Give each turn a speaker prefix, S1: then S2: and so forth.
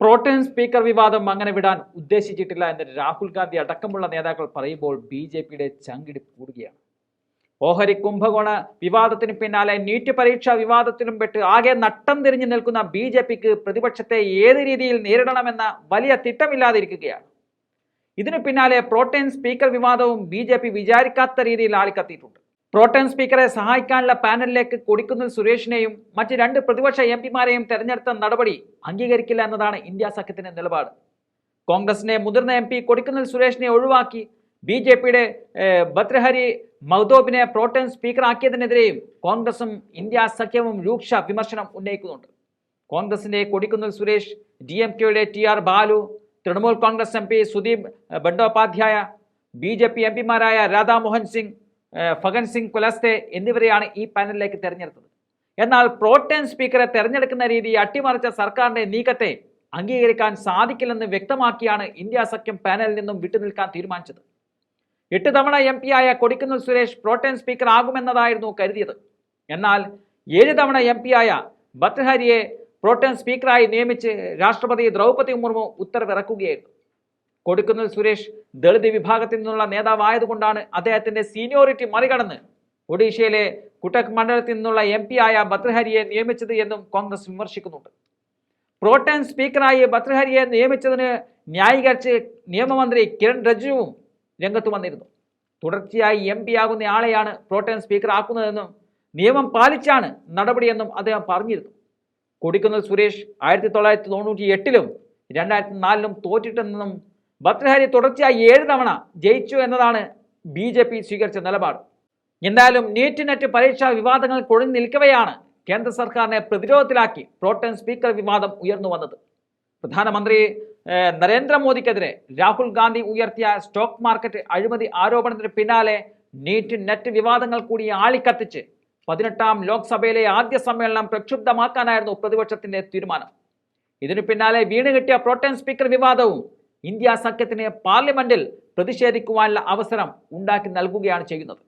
S1: പ്രോട്ടേൺ speaker വിവാദം അങ്ങനെ വിടാൻ ഉദ്ദേശിച്ചിട്ടില്ല എന്ന് രാഹുൽ ഗാന്ധി അടക്കമുള്ള നേതാക്കൾ പറയുമ്പോൾ ബി ജെ പിയുടെ ചങ്കിടി കൂടുകയാണ്. ഓഹരി കുംഭകോണ വിവാദത്തിന് പിന്നാലെ നീറ്റ് പരീക്ഷാ വിവാദത്തിലും പെട്ട് ആകെ നട്ടം തിരിഞ്ഞു നിൽക്കുന്ന ബി ജെ പിക്ക് പ്രതിപക്ഷത്തെ ഏത് രീതിയിൽ നേരിടണമെന്ന വലിയ തിട്ടമില്ലാതിരിക്കുകയാണ്. ഇതിനു പിന്നാലെ പ്രോട്ടേൺ സ്പീക്കർ വിവാദവും ബി ജെ പി വിചാരിക്കാത്ത രീതിയിൽ ആളിക്കത്തിയിട്ടുണ്ട്. പ്രോട്ടേൺ സ്പീക്കറെ സഹായിക്കാനുള്ള പാനലിലേക്ക് കൊടിക്കുന്നിൽ സുരേഷിനെയും മറ്റ് രണ്ട് പ്രതിപക്ഷ എം പിമാരെയും തെരഞ്ഞെടുത്ത നടപടി അംഗീകരിക്കില്ല എന്നതാണ് ഇന്ത്യ സഖ്യത്തിന്റെ നിലപാട്. കോൺഗ്രസിന്റെ മുതിർന്ന എം പി കൊടിക്കുന്നിൽ സുരേഷിനെ ഒഴിവാക്കി ബി ജെ പിയുടെ ഭദ്രഹരി മൗദോബിനെ പ്രോട്ടേൺ സ്പീക്കറാക്കിയതിനെതിരെയും കോൺഗ്രസും ഇന്ത്യ സഖ്യവും രൂക്ഷ വിമർശനം ഉന്നയിക്കുന്നുണ്ട്. കോൺഗ്രസിന്റെ കൊടിക്കുന്നിൽ സുരേഷ് ഡി എം കെയുടെ T R Baalu Trinamool Congress M P Sudip Bandyopadhyay B J P M പിമാരായ Radhamohan Singh Faggan Singh Kulaste എന്നിവരെയാണ് ഈ പാനലിലേക്ക് തെരഞ്ഞെടുത്തത്. എന്നാൽ പ്രോട്ടേൺ സ്പീക്കറെ തെരഞ്ഞെടുക്കുന്ന രീതി അട്ടിമറിച്ച സർക്കാരിന്റെ നീക്കത്തെ അംഗീകരിക്കാൻ സാധിക്കില്ലെന്ന് വ്യക്തമാക്കിയാണ് ഇന്ത്യ സഖ്യം പാനലിൽ നിന്നും വിട്ടുനിൽക്കാൻ തീരുമാനിച്ചത്. എട്ട് തവണ എം പി ആയ Kodikunnil Suresh pro tem speaker ആകുമെന്നതായിരുന്നു കരുതിയത്. എന്നാൽ ഏഴ് തവണ എം പി ആയ ഭദ്രഹരിയെ പ്രോട്ടേൺ സ്പീക്കറായി നിയമിച്ച് രാഷ്ട്രപതി ദ്രൗപദി മുർമു ഉത്തരവിറക്കുകയായിരുന്നു. കൊടുക്കുന്നിൽ സുരേഷ് ദളിത് വിഭാഗത്തിൽ നിന്നുള്ള നേതാവായതുകൊണ്ടാണ് അദ്ദേഹത്തിന്റെ സീനിയോറിറ്റി മറികടന്ന് ഒഡീഷയിലെ കുട്ടക് മണ്ഡലത്തിൽ നിന്നുള്ള എം പി ആയ ഭദ്രഹരിയെ നിയമിച്ചത് എന്നും കോൺഗ്രസ് വിമർശിക്കുന്നുണ്ട്. പ്രോട്ടേൺ സ്പീക്കറായി ഭദ്രഹരിയെ നിയമിച്ചതിന് ന്യായീകരിച്ച് നിയമമന്ത്രി കിരൺ റിജിജുവും രംഗത്ത് വന്നിരുന്നു. തുടർച്ചയായി എം പി ആകുന്ന ആളെയാണ് പ്രോട്ടേൺ സ്പീക്കർ ആക്കുന്നതെന്നും നിയമം പാലിച്ചാണ് നടപടിയെന്നും അദ്ദേഹം പറഞ്ഞിരുന്നു. കൊടിക്കുന്നിൽ സുരേഷ് ആയിരത്തി തൊള്ളായിരത്തി തൊണ്ണൂറ്റി എട്ടിലും രണ്ടായിരത്തി നാലിലും തോറ്റിട്ടെന്നും ഭദ്രഹരി തുടർച്ചയായി ഏഴ് തവണ ജയിച്ചു എന്നതാണ് ബി ജെ പി സ്വീകരിച്ച നിലപാട്. എന്തായാലും നീറ്റ് നെറ്റ് പരീക്ഷാ വിവാദങ്ങൾ കൊഴിഞ്ഞു നിൽക്കവെയാണ് കേന്ദ്ര സർക്കാരിനെ പ്രതിരോധത്തിലാക്കി പ്രോട്ടൻ സ്പീക്കർ വിവാദം ഉയർന്നു വന്നത്. പ്രധാനമന്ത്രി നരേന്ദ്രമോദിക്കെതിരെ രാഹുൽ ഗാന്ധി ഉയർത്തിയ സ്റ്റോക്ക് മാർക്കറ്റ് അഴിമതി ആരോപണത്തിന് പിന്നാലെ നീറ്റ് നെറ്റ് വിവാദങ്ങൾ കൂടി ആളിക്കത്തിച്ച് പതിനെട്ടാം ലോക്സഭയിലെ ആദ്യ സമ്മേളനം പ്രക്ഷുബ്ധമാക്കാനായിരുന്നു പ്രതിപക്ഷത്തിന്റെ തീരുമാനം. ഇതിനു പിന്നാലെ വീണ് കിട്ടിയ പ്രോട്ടേൺ സ്പീക്കർ വിവാദവും ഇന്ത്യ സഖ്യത്തിന് പാർലമെന്റിൽ പ്രതിഷേധിക്കുവാനുള്ള അവസരം ഉണ്ടാക്കി നൽകുകയാണ് ചെയ്യുന്നത്.